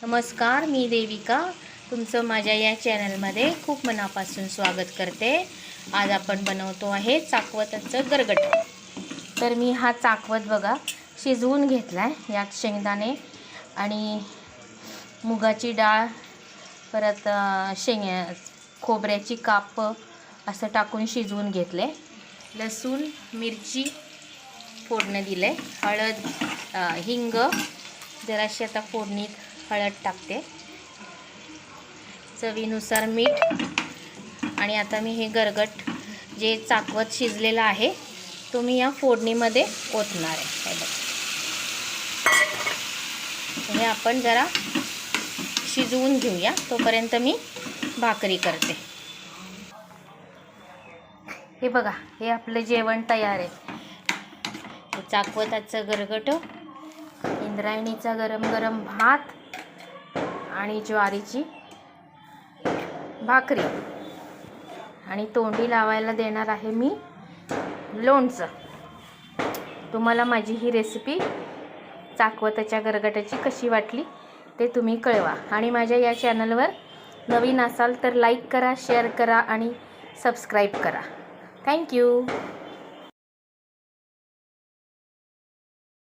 नमस्कार मी देविका. तुमचं माझ्या या चॅनलमध्ये खूप मनापासून स्वागत करते. आज आपण बनवतो आहे चाकवताचं गरगट. तर मी हा चाकवत बघा शिजवून घेतला आहे यात शेंगदाणे आणि मुगाची डाळ परत शेंग खोबऱ्याची काप असं टाकून शिजवून घेतले. लसूण मिरची फोडणं दिले हळद हिंग जराशी आता फोडणीत हळद टाकते. चवीनुसार मीठ आणि आता मी हे गरगट जे चाकवत शिजलेलं आहे तो मी या फोडणीमध्ये ओतणार आहे. हे हे आपण जरा शिजवून घेऊया. तोपर्यंत मी भाकरी करते. हे बघा हे आपलं जेवण तयार आहे. चाकवताचं गरगट इंद्रायणीचा गरम गरम भात आणि ज्वारीची भाकरी. आणि तोंडी लावायला देणार आहे मी लोणचं. तुम्हाला माझी ही रेसिपी चाकवताच्या गरगटाची कशी वाटली ते तुम्ही कळवा. आणि माझ्या या चॅनलवर नवीन असाल तर लाईक करा शेअर करा आणि सबस्क्राईब करा. थँक्यू